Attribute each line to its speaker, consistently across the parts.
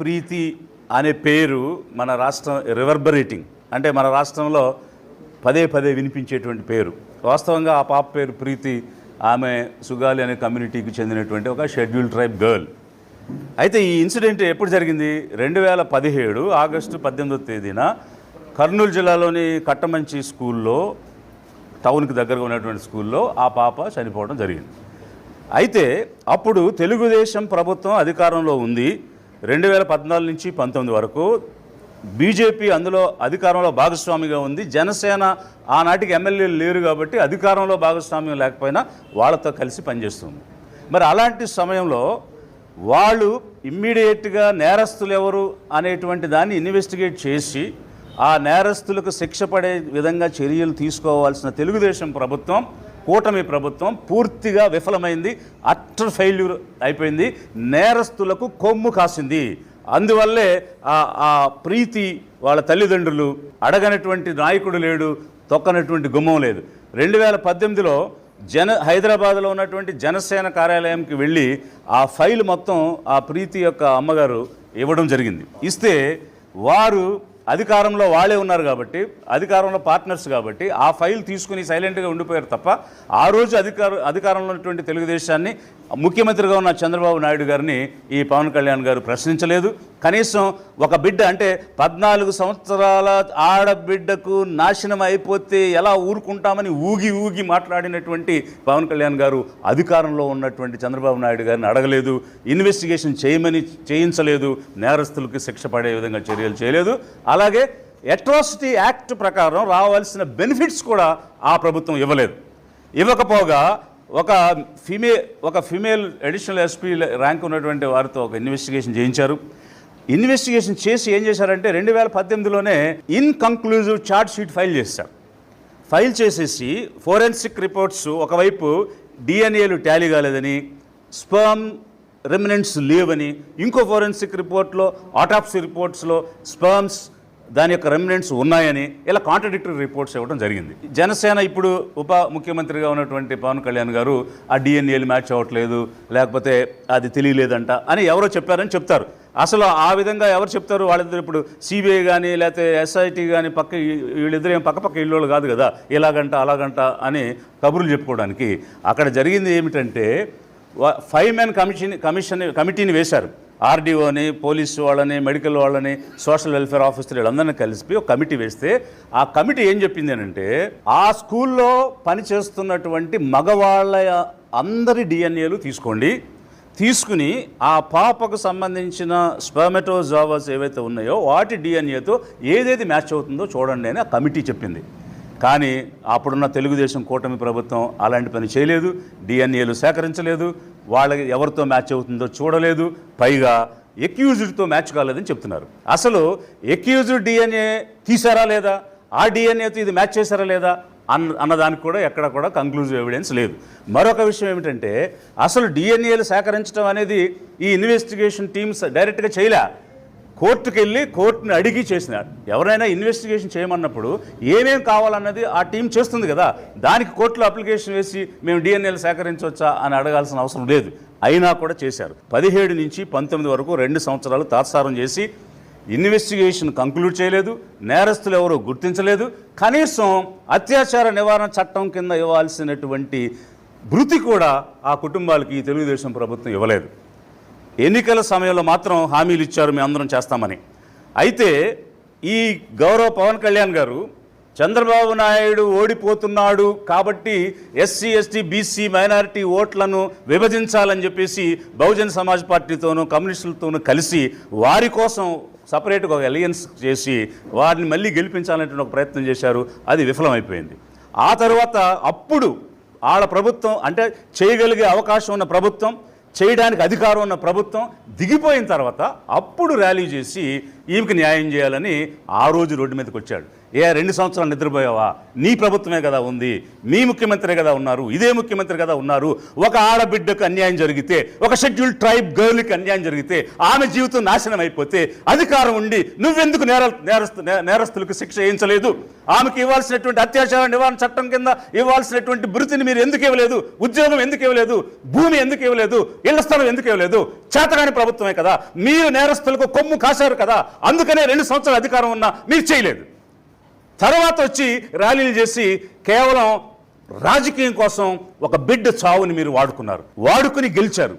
Speaker 1: ప్రీతి అనే పేరు మన రాష్ట్రం రివర్బరేటింగ్ అంటే మన రాష్ట్రంలో పదే పదే వినిపించేటువంటి పేరు. వాస్తవంగా ఆ పాప పేరు ప్రీతి ఆమె సుగాలి అనే కమ్యూనిటీకి చెందినటువంటి ఒక షెడ్యూల్ ట్రైబ్ గర్ల్ అయితే ఈ ఇన్సిడెంట్ ఎప్పుడు జరిగింది? రెండు వేల పదిహేడు ఆగస్టు పద్దెనిమిదో తేదీన కర్నూలు జిల్లాలోని కట్టమంచి స్కూల్లో టౌన్కి దగ్గరగా ఉన్నటువంటి స్కూల్లో ఆ పాప చనిపోవడం జరిగింది. అయితే అప్పుడు తెలుగుదేశం ప్రభుత్వం అధికారంలో ఉంది. రెండు వేల పద్నాలుగు నుంచి పంతొమ్మిది వరకు బీజేపీ అందులో అధికారంలో భాగస్వామిగా ఉంది. జనసేన ఆనాటికి ఎమ్మెల్యేలు లేరు కాబట్టి అధికారంలో భాగస్వామ్యం లేకపోయినా వాళ్ళతో కలిసి పనిచేస్తుంది. మరి అలాంటి సమయంలో వాళ్ళు ఇమ్మీడియట్గా నేరస్తులు ఎవరు అనేటువంటి దాన్ని ఇన్వెస్టిగేట్ చేసి ఆ నేరస్తులకు శిక్ష పడే విధంగా చర్యలు తీసుకోవాల్సిన తెలుగుదేశం ప్రభుత్వం కూటమి ప్రభుత్వం పూర్తిగా విఫలమైంది అట్టర్ ఫెయిల్యూర్ అయిపోయింది నేరస్తులకు కొమ్ము కాసింది. అందువల్లే ఆ ఆ ప్రీతి వాళ్ళ తల్లిదండ్రులు అడగనటువంటి నాయకుడు లేడు తొక్కనటువంటి గుమ్మం లేదు. రెండు వేల పద్దెనిమిదిలో జన హైదరాబాద్లో ఉన్నటువంటి జనసేన కార్యాలయంకి వెళ్ళి ఆ ఫైల్ మొత్తం ఆ ప్రీతి యొక్క అమ్మగారు ఇవ్వడం జరిగింది. ఇస్తే వారు అధికారంలో వాళ్ళే ఉన్నారు కాబట్టి అధికారంలో పార్ట్నర్స్ కాబట్టి ఆ ఫైల్ తీసుకుని సైలెంట్గా ఉండిపోయారు తప్ప ఆ రోజు అధికార అధికారంలో ఉన్నటువంటి తెలుగుదేశాన్ని ముఖ్యమంత్రిగా ఉన్న చంద్రబాబు నాయుడు గారిని ఈ పవన్ కళ్యాణ్ గారు ప్రశ్నించలేదు. కనీసం ఒక బిడ్డ అంటే పద్నాలుగు సంవత్సరాల ఆడబిడ్డకు నాశనం అయిపోతే ఎలా ఊరుకుంటామని ఊగి ఊగి మాట్లాడినటువంటి పవన్ కళ్యాణ్ గారు అధికారంలో ఉన్నటువంటి చంద్రబాబు నాయుడు గారిని అడగలేదు ఇన్వెస్టిగేషన్ చేయమని చేయించలేదు నేరస్తులకు శిక్ష పడే విధంగా చర్యలు చేయలేదు. అలాగే అట్రాసిటీ యాక్ట్ ప్రకారం రావాల్సిన బెనిఫిట్స్ కూడా ఆ ప్రభుత్వం ఇవ్వలేదు. ఇవ్వకపోగా ఒక ఫిమే ఒక ఫిమేల్ అడిషనల్ ఎస్పీ ర్యాంక్ ఉన్నటువంటి వారితో ఒక ఇన్వెస్టిగేషన్ చేయించారు. ఇన్వెస్టిగేషన్ చేసి ఏం చేశారంటే రెండు వేల పద్దెనిమిదిలోనే ఇన్కంక్లూజివ్ ఛార్జ్ షీట్ ఫైల్ చేశారు. ఫైల్ చేసేసి ఫోరెన్సిక్ రిపోర్ట్స్ ఒకవైపు డిఎన్ఏలు టాలీ కాలేదని స్పర్మ్ రెమినెంట్స్ లేవని ఇంకో ఫోరెన్సిక్ రిపోర్ట్లో ఆటాప్సీ రిపోర్ట్స్లో స్పర్మ్స్ దాని యొక్క రెమినెంట్స్ ఉన్నాయని ఇలా కాంట్రడిక్టరీ రిపోర్ట్స్ ఇవ్వడం జరిగింది. జనసేన ఇప్పుడు ఉప ముఖ్యమంత్రిగా ఉన్నటువంటి పవన్ కళ్యాణ్ గారు ఆ డిఎన్ఏలు మ్యాచ్ అవ్వట్లేదు లేకపోతే అది తెలియలేదంట అని ఎవరో చెప్పారని చెప్తారు. అసలు ఆ విధంగా ఎవరు చెప్తారు? వాళ్ళిద్దరు ఇప్పుడు సిబిఐ కానీ లేకపోతే ఎస్ఐటి కానీ పక్క వీళ్ళిద్దరు ఏం పక్క పక్క ఇళ్ళు కాదు కదా ఇలాగంట అలాగంట అని కబుర్లు చెప్పుకోవడానికి అక్కడ జరిగింది ఏమిటంటే ఫైవ్ మెన్ కమిషన్ కమిషన్ కమిటీని వేశారు. ఆర్డీఓని పోలీసు వాళ్ళని మెడికల్ వాళ్ళని సోషల్ వెల్ఫేర్ ఆఫీసర్ వీళ్ళందరినీ కలిసి ఒక కమిటీ వేస్తే ఆ కమిటీ ఏం చెప్పింది అని అంటే ఆ స్కూల్లో పనిచేస్తున్నటువంటి మగవాళ్ళ అందరి డిఎన్ఏలు తీసుకోండి. తీసుకుని ఆ పాపకు సంబంధించిన స్పర్మెటోజావాస్ ఏవైతే ఉన్నాయో వాటి డిఎన్ఏతో ఏదేది మ్యాచ్ అవుతుందో చూడండి అని ఆ కమిటీ చెప్పింది. కానీ అప్పుడున్న తెలుగుదేశం కూటమి ప్రభుత్వం అలాంటి పని చేయలేదు. డిఎన్ఏలు సేకరించలేదు. వాళ్ళకి ఎవరితో మ్యాచ్ అవుతుందో చూడలేదు. పైగా ఎక్యూజ్డ్తో మ్యాచ్ కాలేదని చెప్తున్నారు. అసలు ఎక్యూజ్డ్ డిఎన్ఏ తీసారా లేదా? ఆ డిఎన్ఏతో ఇది మ్యాచ్ చేశారా లేదా? అన్న అన్నదానికి కూడా ఎక్కడ కూడా కంక్లూజివ్ ఎవిడెన్స్ లేదు. మరొక విషయం ఏమిటంటే అసలు డిఎన్ఏలు సేకరించడం అనేది ఈ ఇన్వెస్టిగేషన్ టీమ్స్ డైరెక్ట్గా చేయలే. కోర్టుకు వెళ్ళి కోర్టుని అడిగి చేసినారు. ఎవరైనా ఇన్వెస్టిగేషన్ చేయమన్నప్పుడు ఏమేం కావాలన్నది ఆ టీం చేస్తుంది కదా. దానికి కోర్టులో అప్లికేషన్ వేసి మేము డిఎన్ఏలు సేకరించవచ్చా అని అడగాల్సిన అవసరం లేదు. అయినా కూడా చేశారు. పదిహేడు నుంచి పంతొమ్మిది వరకు రెండు సంవత్సరాలు తాత్సారం చేసి ఇన్వెస్టిగేషన్ కంక్లూడ్ చేయలేదు. నేరస్తులు ఎవరో గుర్తించలేదు. కనీసం అత్యాచార నివారణ చట్టం కింద ఇవ్వాల్సినటువంటి భృతి కూడా ఆ కుటుంబాలకి తెలుగుదేశం ప్రభుత్వం ఇవ్వలేదు. ఎన్నికల సమయంలో మాత్రం హామీలు ఇచ్చారు మేము అందరం చేస్తామని. అయితే ఈ గౌరవ పవన్ కళ్యాణ్ గారు చంద్రబాబు నాయుడు ఓడిపోతున్నాడు కాబట్టి ఎస్సీ ఎస్టీ బీసీ మైనారిటీ ఓట్లను విభజించాలని చెప్పేసి బహుజన్ సమాజ్ పార్టీతోనూ కమ్యూనిస్టులతోనూ కలిసి వారి కోసం సపరేట్గా ఒక అలయన్స్ చేసి వారిని మళ్ళీ గెలిపించాలనేటువంటి ఒక ప్రయత్నం చేశారు. అది విఫలమైపోయింది. ఆ తర్వాత అప్పుడు వాళ్ళ ప్రభుత్వం అంటే చేయగలిగే అవకాశం ఉన్న ప్రభుత్వం చేయడానికి అధికారం ఉన్న ప్రభుత్వం దిగిపోయిన తర్వాత అప్పుడు ర్యాలీ చేసి ఈమెకి న్యాయం చేయాలని ఆ రోజు రోడ్డు మీదకి వచ్చాడు. ఏ రెండు సంవత్సరాలు నిద్రపోయావా? నీ ప్రభుత్వమే కదా ఉంది. మీ ముఖ్యమంత్రి కదా ఉన్నారు. ఇదే ముఖ్యమంత్రి కదా ఉన్నారు. ఒక ఆడబిడ్డకు అన్యాయం జరిగితే ఒక షెడ్యూల్ ట్రైబ్ గర్ల్కి అన్యాయం జరిగితే ఆమె జీవితం నాశనం అయిపోతే అధికారం ఉండి నువ్వెందుకు నేర నేరస్తు నే- నేరస్తులకు శిక్ష వేయించలేదు? ఆమెకి ఇవ్వాల్సినటువంటి అత్యాచార నివారణ చట్టం కింద ఇవ్వాల్సినటువంటి బృతిని మీరు ఎందుకు ఇవ్వలేదు? ఉద్యోగం ఎందుకు ఇవ్వలేదు? భూమి ఎందుకు ఇవ్వలేదు? ఇళ్ళ స్థలం ఎందుకు ఇవ్వలేదు? చేతగాని ప్రభుత్వమే కదా. మీరు నేరస్తులకు కొమ్ము కాశారు కదా. అందుకనే రెండు సంవత్సరాల అధికారం ఉన్నా మీరు చేయలేదు. తర్వాత వచ్చి ర్యాలీలు చేసి కేవలం రాజకీయం కోసం ఒక బిడ్డ చావుని మీరు వాడుకున్నారు. వాడుకుని గెలిచారు.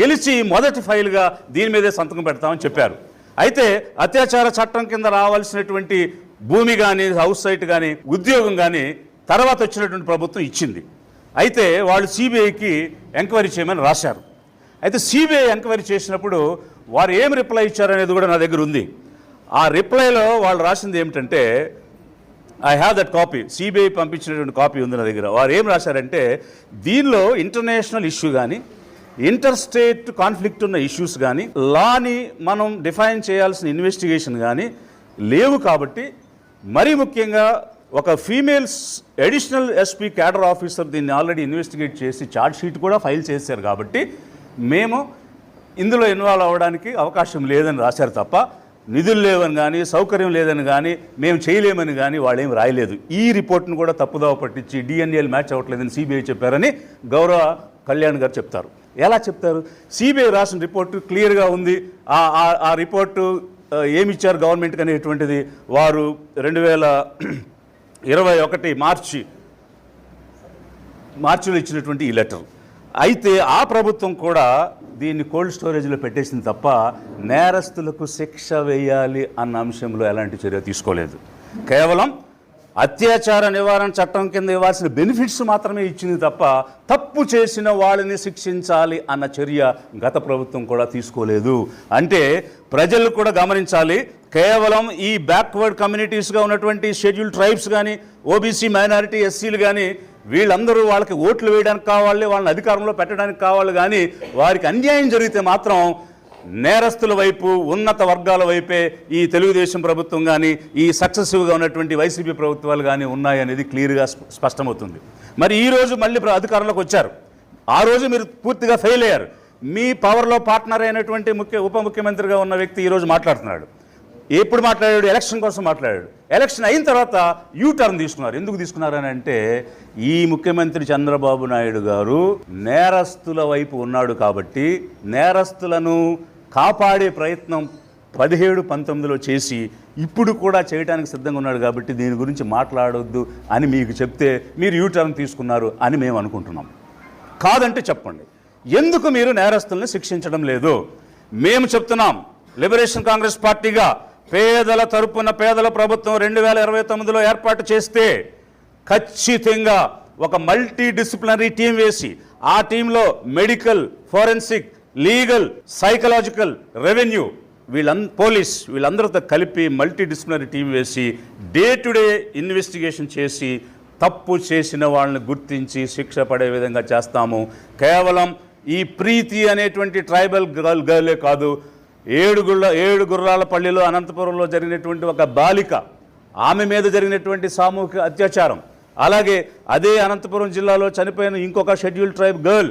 Speaker 1: గెలిచి మొదటి ఫైల్గా దీని మీదే సంతకం పెడతామని చెప్పారు. అయితే అత్యాచార చట్టం కింద రావాల్సినటువంటి భూమి కానీ హౌస్ సైట్ కానీ ఉద్యోగం కానీ తర్వాత వచ్చినటువంటి ప్రభుత్వం ఇచ్చింది. అయితే వాళ్ళు సిబిఐకి ఎంక్వైరీ చేయమని రాశారు. అయితే సిబిఐ ఎంక్వైరీ చేసినప్పుడు వారు ఏం రిప్లై ఇచ్చారనేది కూడా నా దగ్గర ఉంది. ఆ రిప్లైలో వాళ్ళు రాసింది ఏమిటంటే I have that copy CBI పంపించినటువంటి కాపీ ఉంది నా దగ్గర. వారు ఏం రాశారంటే దీనిలో ఇంటర్నేషనల్ ఇష్యూ కానీ ఇంటర్ స్టేట్ కాన్ఫ్లిక్ట్ ఉన్న ఇష్యూస్ కానీ లాని మనం డిఫైన్ చేయాల్సిన ఇన్వెస్టిగేషన్ కానీ లేవు కాబట్టి మరీ ముఖ్యంగా ఒక females additional SP cadre officer దీన్ని ఆల్రెడీ ఇన్వెస్టిగేట్ చేసి ఛార్జ్ షీట్ కూడా ఫైల్ చేశారు కాబట్టి మేము ఇందులో ఇన్వాల్వ్ అవ్వడానికి అవకాశం లేదని రాశారు తప్ప నిధులు లేవని కానీ సౌకర్యం లేదని కానీ మేము చేయలేమని కానీ వాళ్ళు ఏం రాయలేదు. ఈ రిపోర్ట్ను కూడా తప్పుదోవ పట్టించి డిఎన్ఏలు మ్యాచ్ అవ్వట్లేదని సిబిఐ చెప్పారని గౌరవ కళ్యాణ్ గారు చెప్తారు. ఎలా చెప్తారు? సిబిఐ రాసిన రిపోర్టు క్లియర్గా ఉంది. ఆ ఆ- రిపోర్టు ఏమిచ్చారు ఏమి ఇచ్చారు గవర్నమెంట్కి అనేటువంటిది? వారు రెండు వేల ఇరవై ఒకటి మార్చి మార్చిలో ఇచ్చినటువంటి ఈ లెటర్. అయితే ఆ ప్రభుత్వం కూడా దీన్ని కోల్డ్ స్టోరేజ్లో పెట్టేసింది తప్ప నేరస్తులకు శిక్ష వేయాలి అన్న అంశంలో ఎలాంటి చర్య తీసుకోలేదు. కేవలం అత్యాచార నివారణ చట్టం కింద ఇవ్వాల్సిన బెనిఫిట్స్ మాత్రమే ఇచ్చింది తప్ప తప్పు చేసిన వాళ్ళని శిక్షించాలి అన్న చర్య గత ప్రభుత్వం కూడా తీసుకోలేదు. అంటే ప్రజలు కూడా గమనించాలి కేవలం ఈ బ్యాక్వర్డ్ కమ్యూనిటీస్గా ఉన్నటువంటి షెడ్యూల్ ట్రైబ్స్ కానీ ఓబీసీ మైనారిటీ ఎస్సీలు కానీ వీళ్ళందరూ వాళ్ళకి ఓట్లు వేయడానికి కావాలి వాళ్ళని అధికారంలో పెట్టడానికి కావాలి కానీ వారికి అన్యాయం జరిగితే మాత్రం నేరస్తుల వైపు ఉన్నత వర్గాల వైపే ఈ తెలుగుదేశం ప్రభుత్వం కానీ ఈ సక్సెసివ్గా ఉన్నటువంటి వైసీపీ ప్రభుత్వాలు కానీ ఉన్నాయనేది క్లియర్గా స్పష్టమవుతుంది. మరి ఈరోజు మళ్ళీ ప్ర- అధికారంలోకి వచ్చారు. ఆ రోజు మీరు పూర్తిగా ఫెయిల్ అయ్యారు. మీ పవర్లో పార్ట్నర్ అయినటువంటి ముఖ్య ఉప ముఖ్యమంత్రిగా ఉన్న వ్యక్తి ఈరోజు మాట్లాడుతున్నాడు. ఎప్పుడు మాట్లాడాడు? ఎలక్షన్ కోసం మాట్లాడాడు. ఎలక్షన్ అయిన తర్వాత యూ టర్న్ తీసుకున్నారు. ఎందుకు తీసుకున్నారు అని అంటే ఈ ముఖ్యమంత్రి చంద్రబాబు నాయుడు గారు నేరస్తుల వైపు ఉన్నాడు కాబట్టి నేరస్తులను కాపాడే ప్రయత్నం పదిహేడు పంతొమ్మిదిలో చేసి ఇప్పుడు కూడా చేయడానికి సిద్ధంగా ఉన్నాడు కాబట్టి దీని గురించి మాట్లాడొద్దు అని మీకు చెప్తే మీరు యూ టర్న్ తీసుకున్నారు అని మేము అనుకుంటున్నాం. కాదంటే చెప్పండి. ఎందుకు మీరు నేరస్తుల్ని శిక్షించడం లేదు? మేము చెప్తున్నాం లిబరేషన్ కాంగ్రెస్ పార్టీగా పేదల తరపున పేదల ప్రభుత్వం రెండు వేల ఇరవై తొమ్మిదిలో ఏర్పాటు చేస్తే ఖచ్చితంగా ఒక మల్టీ డిసిప్లినరీ టీం వేసి ఆ టీంలో medical forensic legal psychological revenue వీళ్ళం police వీళ్ళందరితో కలిపి మల్టీ డిసిప్లినరీ టీం వేసి డే టు డే ఇన్వెస్టిగేషన్ చేసి తప్పు చేసిన వాళ్ళని గుర్తించి శిక్ష పడే విధంగా చేస్తాము. కేవలం ఈ ప్రీతి అనేటువంటి ట్రైబల్ గర్ల్ గర్లే కాదు. ఏడుగుళ్ళ ఏడు గుర్రాల పల్లిలో అనంతపురంలో జరిగినటువంటి ఒక బాలిక ఆమె మీద జరిగినటువంటి సామూహిక అత్యాచారం అలాగే అదే అనంతపురం జిల్లాలో చనిపోయిన ఇంకొక షెడ్యూల్ ట్రైబ్ గర్ల్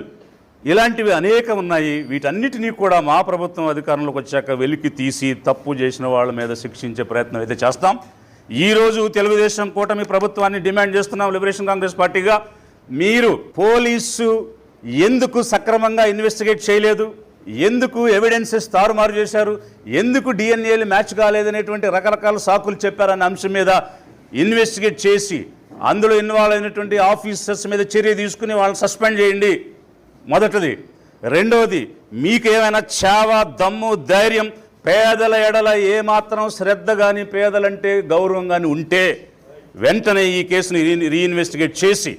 Speaker 1: ఇలాంటివి అనేకం ఉన్నాయి. వీటన్నిటినీ కూడా మా ప్రభుత్వం అధికారంలోకి వచ్చాక వెలికి తీసి తప్పు చేసిన వాళ్ళ మీద శిక్షించే ప్రయత్నం అయితే చేస్తాం. ఈరోజు తెలుగుదేశం కూటమి ప్రభుత్వాన్ని డిమాండ్ చేస్తున్నాం లిబరేషన్ కాంగ్రెస్ పార్టీగా. మీరు పోలీసు ఎందుకు సక్రమంగా ఇన్వెస్టిగేట్ చేయలేదు? ఎందుకు ఎవిడెన్సెస్ తారుమారు చేశారు? ఎందుకు డిఎన్ఏలు మ్యాచ్ కాలేదనేటువంటి రకరకాల సాకులు చెప్పారన్న అంశం మీద ఇన్వెస్టిగేట్ చేసి అందులో ఇన్వాల్వ్ అయినటువంటి ఆఫీసర్స్ మీద చర్య తీసుకుని వాళ్ళని సస్పెండ్ చేయండి. మొదటిది. రెండవది మీకేమైనా చావ దమ్ము ధైర్యం పేదల ఎడల ఏమాత్రం శ్రద్ధ కానీ పేదలంటే గౌరవం కానీ ఉంటే వెంటనే ఈ కేసుని రీ రీఇన్వెస్టిగేట్ చేసి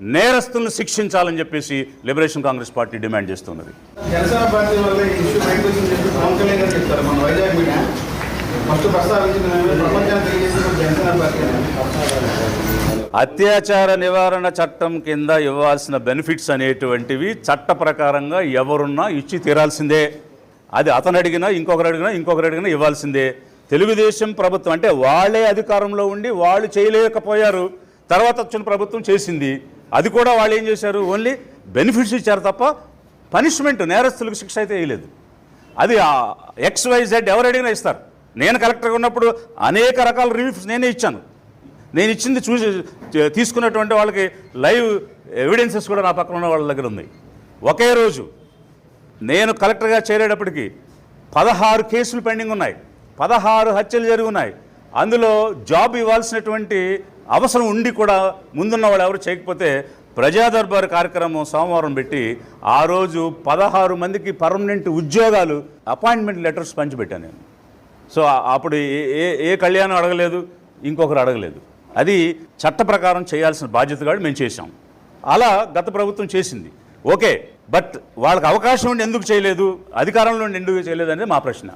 Speaker 1: నేరస్తులను శిక్షించాలని చెప్పేసి లిబరేషన్ కాంగ్రెస్ పార్టీ డిమాండ్ చేస్తున్నది. అత్యాచార నివారణ చట్టం కింద ఇవ్వాల్సిన బెనిఫిట్స్ అనేటువంటివి చట్ట ప్రకారంగా ఎవరున్నా ఇచ్చి తీరాల్సిందే. అది అతను అడిగినా ఇంకొకరు అడిగినా ఇంకొకరు అడిగినా ఇవ్వాల్సిందే. తెలుగుదేశం ప్రభుత్వం అంటే వాళ్ళే అధికారంలో ఉండి వాళ్ళు చేయలేకపోయారు. తర్వాత వచ్చిన ప్రభుత్వం చేసింది. అది కూడా వాళ్ళు ఏం చేశారు? ఓన్లీ బెనిఫిట్స్ ఇచ్చారు తప్ప పనిష్మెంట్ నేరస్తులకు శిక్ష అయితే వేయలేదు. అది ఎక్స్ వై జెడ్ ఎవరు అడిగినా ఇస్తారు. నేను కలెక్టర్గా ఉన్నప్పుడు అనేక రకాల రిలీఫ్స్ నేనే ఇచ్చాను. నేను ఇచ్చింది చూసి తీసుకున్నటువంటి వాళ్ళకి లైవ్ ఎవిడెన్సెస్ కూడా నా పక్కన ఉన్న వాళ్ళ దగ్గర ఉంది ఒకే రోజు నేను కలెక్టర్గా చేరేటప్పటికి పదహారు కేసులు పెండింగ్ ఉన్నాయి. పదహారు హత్యలు జరిగి ఉన్నాయి. అందులో జాబ్ ఇవ్వాల్సినటువంటి అవసరం ఉండి కూడా ముందున్న వాళ్ళు ఎవరు చేయకపోతే ప్రజాదర్బార్ కార్యక్రమం సోమవారం పెట్టి ఆ రోజు పదహారు మందికి పర్మనెంట్ ఉద్యోగాలు అపాయింట్మెంట్ లెటర్స్ పంచిపెట్టాను నేను. సో అప్పుడు ఏ- ఏ ఏ కళ్యాణం అడగలేదు ఇంకొకరు అడగలేదు. అది చట్ట ప్రకారం చేయాల్సిన బాధ్యత కూడా మేము చేశాం. అలా గత ప్రభుత్వం చేసింది. ఓకే బట్ వాళ్ళకి అవకాశం ఉండి ఎందుకు చేయలేదు అధికారంలో ఉండి ఎందుకు చేయలేదు అనేది మా ప్రశ్న.